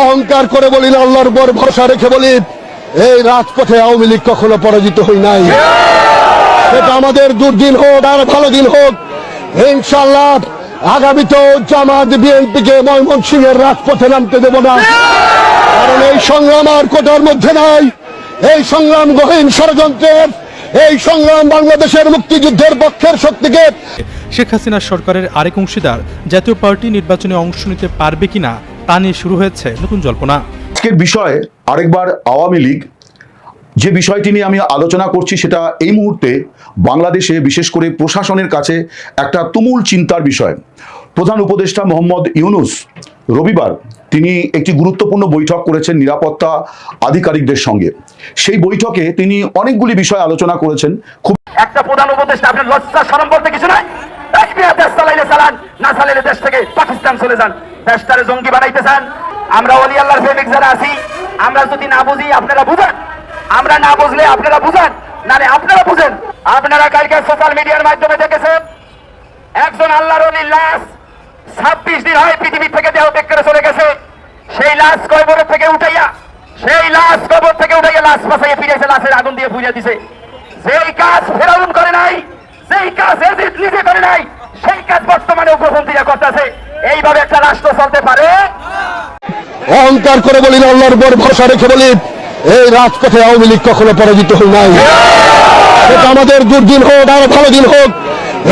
অহংকার করে বলি আল্লাহর উপর ভরসা রেখে বলি, এই রাজপথে আওয়ামী লীগ কখনো পরাজিত হই নাই। সেটা আমাদের দুর্দিন হোক, আর ভালো দিন হোক। ইনশাল্লাহ আগামীতেও জামাত বিএনপিকে ময়মনসিংহের রাজপথে নামতে দেব না। কারণ এই সংগ্রাম আর কোটার মধ্যে নাই। এই সংগ্রাম গহীন ষড়যন্ত্রের, এই সংগ্রাম বাংলাদেশের মুক্তিযুদ্ধের পক্ষের শক্তিকে শেখ হাসিনা সরকারের আরেক অংশীদার জাতীয় পার্টি নির্বাচনে অংশ নিতে পারবে কিনা তা নিয়ে শুরু হয়েছে নতুন জল্পনা। আজকের বিষয়ে আরেকবার আওয়ামী লীগ। যে বিষয়টি নিয়ে আমি আলোচনা করছি সেটা এই মুহূর্তে বাংলাদেশে বিশেষ করে প্রশাসনের কাছে একটা তুমুল চিন্তার বিষয়। প্রধান উপদেষ্টা মোহাম্মদ ইউনুস রবিবার তিনি একটি গুরুত্বপূর্ণ বৈঠক করেছেন নিরাপত্তা আধিকারিকদের সঙ্গে। সেই বৈঠকে তিনি অনেকগুলি বিষয় আলোচনা করেছেন। খুব একটা প্রধান উপদেষ্টা আপনার লজ্জা সরম বলতে কিছু নাই? না চালাইলে দেশ থেকে পাকিস্তান চলে যান। দেশটারে জঙ্গি বানাইতে চান। আমরা অলি আল্লাহর প্রেমিক যারা আছি, আমরা যদি না বুঝি, আপনারা বুঝান। আমরা না বুঝলে আপনারা বুঝান। নালে আপনারা বুঝেন। আপনারা কালকে সোশ্যাল মিডিয়ার মাধ্যমে দেখেছেন, একজন আল্লাহর অলির লাশ ছাব্বিশ দিন হয় পৃথিবী থেকে দেহ ত্যাগ করে চলে গেছে। সেই লাশ কবর থেকে উঠাইয়া, সেই লাশ কবর থেকে উঠাইয়া লাশ পাশাইয়া ফিরেছে লাশের আগুন দিয়ে পুড়িয়ে দিছে। যেই কাজ ফেরাউন করে নাই, যেই কাজ এজিদ নিজে করে নাই সেই কাজ বর্তমানে উগ্রপন্থীরা করতেছে। এইভাবে একটা রাষ্ট্র চলতে পারে? অহংকার করে বলি, আল্লাহর উপর ভরসা রেখে বলি, এই রাজপথে আওয়ামী লীগ কখনো পরাজিত হই নাই। সেটা আমাদের দুর্দিন হোক, আর ভালো দিন হোক।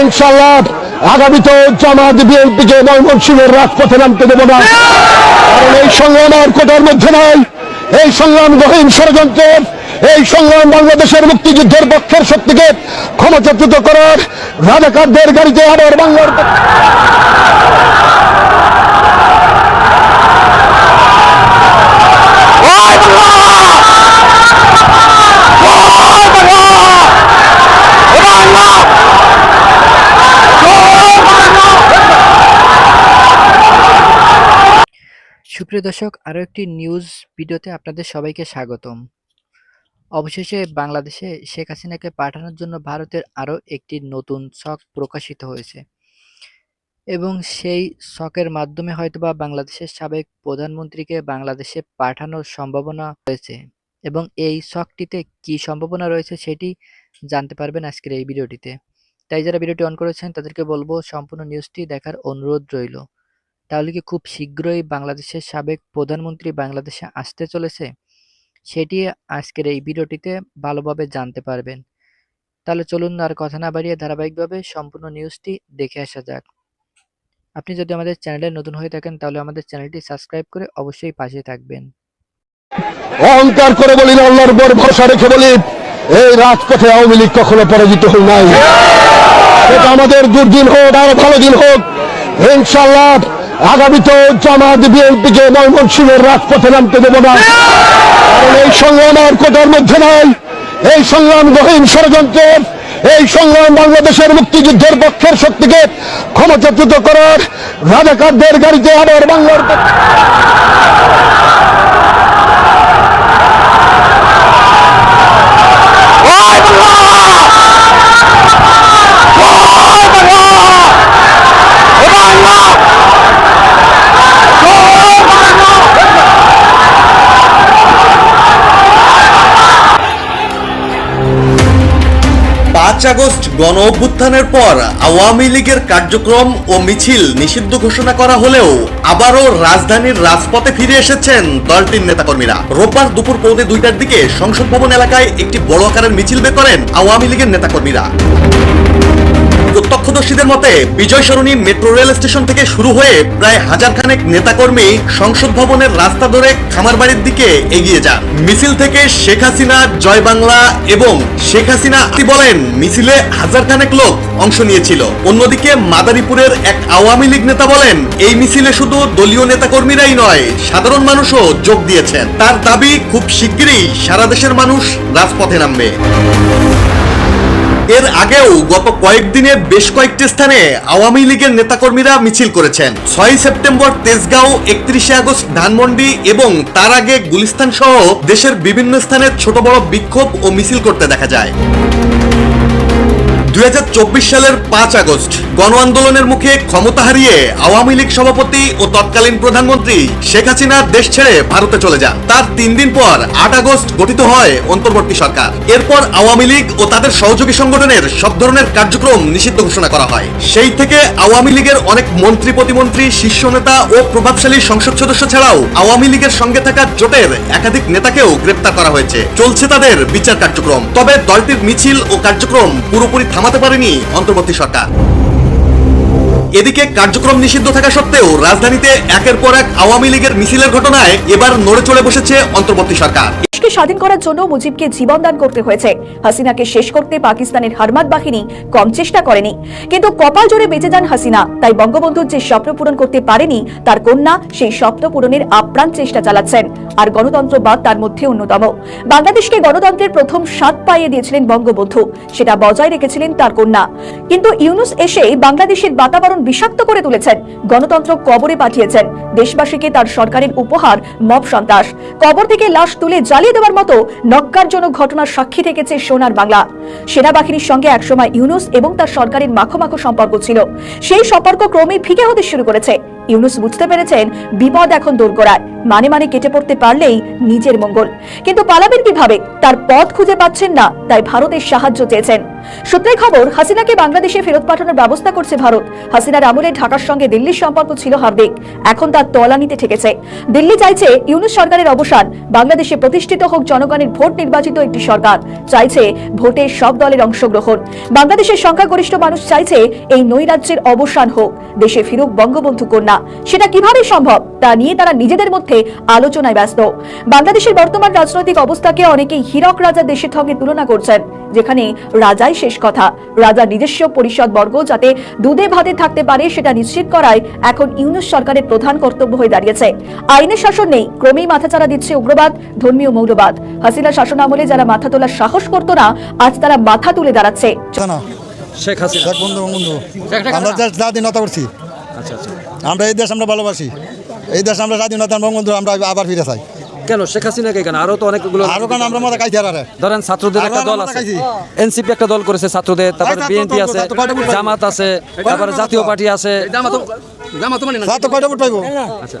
ইনশাল্লাহ আগামীতেও জামাত বিএনপিকে ময়মনসিংহের রাজপথে নামতে দেব না। কারণ এই সংগ্রাম আর কোটার মধ্যে নাই। এই সংগ্রাম গহীন ষড়যন্ত্রের এই সংগ্রাম বাংলাদেশের মুক্তিযুদ্ধের পক্ষের শক্তিকে ক্ষমতাচ্যুত করার রাজাকারদের গাড়িতে আবার বাংলার সুপ্রিয় দর্শক আরও একটি নিউজ ভিডিওতে আপনাদের সবাইকে স্বাগতম। অবশেষে বাংলাদেশে শেখ হাসিনাকে পাঠানোর জন্য ভারতের আরও একটি নতুন ছক প্রকাশিত হয়েছে। এবং সেই ছকের মাধ্যমে হয়তোবা বাংলাদেশের সাবেক প্রধানমন্ত্রীকে বাংলাদেশে পাঠানোর সম্ভাবনা রয়েছে। এবং এই ছকটিতে কি সম্ভাবনা রয়েছে সেটি জানতে পারবেন আজকের এই ভিডিওটিতে। তাই যারা ভিডিওটি অন করেছেন তাদেরকে বলব সম্পূর্ণ নিউজটি দেখার অনুরোধ রইল। তাহলে কি খুব শীঘ্রই বাংলাদেশের সাবেক প্রধানমন্ত্রী বাংলাদেশে আসতে চলেছে? সেটি আজকের এই ভিডিওটিতে ভালোভাবে জানতে পারবেন। তাহলে চলুন আর কথা না বাড়িয়ে ধারাবাহিকভাবে সম্পূর্ণ নিউজটি দেখে আসা যাক। আপনি যদি আমাদের চ্যানেলে নতুন হয়ে থাকেন, তাহলে আমাদের চ্যানেলটি সাবস্ক্রাইব করে অবশ্যই পাশে থাকবেন। অহংকার করে বলি না, আল্লাহর উপর ভরসা রেখে বলি, এই রাজপথে আওয়ামী লীগ কখনো পরাজিত হই নাই। সেটা আমাদের দুর্দিন হোক, আর ভালো দিন হোক। ইনশাল্লাহ আগামীতেও জামাত বিএনপিকে ময়মনসিংহের রাজপথে নামতে দেব না। কারণ এই সংগ্রাম আর কোটার মধ্যে নাই। এই সংগ্রাম গহীন ষড়যন্ত্রের, এই সংগ্রাম বাংলাদেশের মুক্তিযুদ্ধের পক্ষের শক্তিকে ক্ষমতাচ্যুত করার রাজাকারদের গাড়িতে আবার বাংলার পাঁচ আগস্ট গণ অভ্যুত্থানের পর আওয়ামী লীগের কার্যক্রম ও মিছিল নিষিদ্ধ ঘোষণা করা হলেও আবারও রাজধানীর রাজপথে ফিরে এসেছেন দলটির নেতাকর্মীরা। রোববার দুপুর পৌনে দুইটার দিকে সংসদ ভবন এলাকায় একটি বড় আকারের মিছিল বের করেন আওয়ামী লীগের নেতাকর্মীরা। প্রত্যক্ষদর্শীদের মতে, Bijoy Sarani metro rail station থেকে শুরু হয়ে প্রায় হাজার খানেক নেতাকর্মী সংসদ ভবনের রাস্তা ধরে খামারবাড়ির দিকে এগিয়ে যান। মিছিল থেকে শেখ হাসিনা, জয় বাংলা এবং শেখ হাসিনা বলেন মিছিলে হাজার খানেক লোক অংশ নিয়েছিল। অন্যদিকে মাদারীপুরের এক আওয়ামী লীগ নেতা বলেন, এই মিছিলে শুধু দলীয় নেতাকর্মীরাই নয়, সাধারণ মানুষও যোগ দিয়েছেন। তার দাবি, খুব শিগগিরই সারা দেশের মানুষ রাজপথে নামবে। এর আগেও গত কয়েকদিনে বেশ কয়েকটি স্থানে আওয়ামী লীগের নেতাকর্মীরা মিছিল করেছেন। ছয় সেপ্টেম্বর তেজগাঁও, একত্রিশে আগস্ট ধানমন্ডি এবং তার আগে গুলিস্তান সহ দেশের বিভিন্ন স্থানে ছোট বড় বিক্ষোভ ও মিছিল করতে দেখা যায়। দুই হাজার চব্বিশ সালের পাঁচ আগস্ট গণ আন্দোলনের মুখে ক্ষমতা হারিয়ে আওয়ামী লীগ সভাপতি ও তৎকালীন প্রধানমন্ত্রী শেখ হাসিনা দেশ ছেড়ে ভারতে চলে যান। তার তিন দিন পর আট আগস্ট গঠিত হয় অন্তর্বর্তী সরকার। এরপর আওয়ামী লীগ ও তাদের সহযোগী সংগঠনের সব ধরনের কার্যক্রম নিষিদ্ধ ঘোষণা করা হয়। সেই থেকে আওয়ামী লীগের অনেক মন্ত্রী প্রতিমন্ত্রী, শীর্ষ নেতা ও প্রভাবশালী সংসদ সদস্য ছাড়াও আওয়ামী লীগের সঙ্গে থাকা জোটের একাধিক নেতাকেও গ্রেপ্তার করা হয়েছে। চলছে তাদের বিচার কার্যক্রম। তবে দলটির মিছিল ও কার্যক্রম পুরোপুরি থামাতে পারেনি অন্তর্বর্তী সরকার। এদিকে কার্যক্রম নিষিদ্ধ থাকা সত্ত্বেও রাজধানীতে একের পর এক আওয়ামী লীগের মিছিলের ঘটনায় এবার নড়ে চড়ে বসেছে অন্তর্বর্তী সরকার। দেশকে স্বাধীন করার জন্য মুজিবকে জীবন দান করতে হয়েছে। হাসিনাকে শেষ করতে পাকিস্তানের হারমাত বাহিনী কম চেষ্টা করেনি। কিন্তু কপাল জোরে বেঁচে যান হাসিনা। তাই বঙ্গবন্ধুর যে স্বপ্ন পূরণ করতে পারেনি, তার কন্যা সেই স্বপ্ন পূরণের আপ্রাণ চেষ্টা চালাচ্ছেন। আর গণতন্ত্রবাদ তার মধ্যে অন্যতম। বাংলাদেশকে গণতন্ত্রের প্রথম স্বাদ পাইয়ে দিয়েছিলেন বঙ্গবন্ধু। সেটা বজায় রেখেছিলেন তার কন্যা। কিন্তু ইউনুস এসে বাংলাদেশের বাতাবরণ বিষাক্ত করে তুলেছেন। গণতন্ত্র কবরে পাঠিয়েছেন। দেশবাসীকে তার সরকারের উপহার, মব সন্ত্রাস। কবর থেকে লাশ তুলে জ্বালিয়ে দেওয়ার মতো নক্কারজনক ঘটনার সাক্ষী থেকেছে সোনার বাংলা। সেনাবাহিনীর সঙ্গে একসময় ইউনুস এবং তার সরকারের মাখো মাখো সম্পর্ক ছিল। সেই সম্পর্ক ক্রমে ফিকে হতে শুরু করেছে। ইউনুস বুঝতে পেরেছেন বিপদ এখন দোরগোড়ায় মানে মানে কেটে পড়তে পারলেই নিজের মঙ্গল। কিন্তু পালাবেন কীভাবে? তার পথ খুঁজে পাচ্ছেন না, তাই ভারতের সাহায্য চেয়েছেন। সূত্রের খবর, হাসিনাকে বাংলাদেশে ফেরত পাঠানোর ব্যবস্থা করছে ভারত। হাসিনার আমলে ঢাকার সঙ্গে দিল্লির সম্পর্ক ছিল হার্দিক। এখন তার তলানিতে ঠেকেছে। দিল্লি চাইছে ইউনুস সরকারের অবসান। বাংলাদেশে প্রতিষ্ঠিত হোক জনগণের ভোট নির্বাচিত একটি সরকার। চাইছে ভোটে সব দলের অংশগ্রহণ। বাংলাদেশের সংখ্যাগরিষ্ঠ মানুষ চাইছে এই নৈরাজ্যের অবসান হোক। দেশে ফিরুক বঙ্গবন্ধু কন্যা। সেটা কীভাবে সম্ভব তা নিয়ে তারা নিজেদের মধ্যে আলোচনায় ব্যস্ত। বাংলাদেশের বর্তমান রাজনৈতিক অবস্থাকে অনেকেই হীরক রাজা দেশের সঙ্গে তুলনা করছেন যেখানে রাজাই শেষ কথা। রাজার নিজস্ব পরিষদ বর্গ যাতে দুধে ভাতে থাকতে পারে সেটা নিশ্চিত করায় এখন ইউনুস সরকারের প্রধান কর্তব্য হয়ে দাঁড়িয়েছে। আইনের শাসন নেই ক্রমেই মাথাচাড়া দিচ্ছে উগ্রবাদ ধর্মীয় মৌলবাদ। হাসিনা শাসন আমলে যারা মাথা তোলার সাহস করতো না আজ তারা মাথা তুলে দাঁড়াচ্ছে। শেখ হাসিনা। বন্ধু বন্ধু আমরা দেশ স্বাধীনতা করছি আচ্ছা আচ্ছা। আমরা এই দেশ আমরা ভালোবাসি। এই দেশ আমরা স্বাধীনতা বঙ্গবন্ধু আমরা আবার ফিরে চাই। কেন? শেখ হাসিনাকে কেন? আরও তো অনেকগুলো আরও কারণ আমরা আর ধরেন ছাত্রদের একটা দল আছে। এনসিপি একটা দল করেছে ছাত্রদের তারপরে বিএনপি আছে ছাত্র? জামাত আছে তারপরে জাতীয় পার্টি আছে। সাত তো কয়টা ভোট পাইবো? আচ্ছা।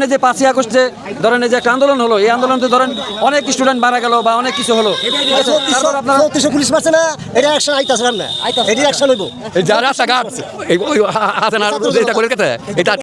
এই যে পাঁচই আগস্টে ধরেন এই যে একটা আন্দোলন হলো এই আন্দোলন তো ধরেন অনেক স্টুডেন্ট মারা গেল বা অনেক কিছু হলো। তারপর আপনারা পুলিশ মারছে না এটা অ্যাকশন আইতাছে না? এটা অ্যাকশন হইব। যারা রাস্তাঘাট এই হাতে না এটা করে কেটে এটা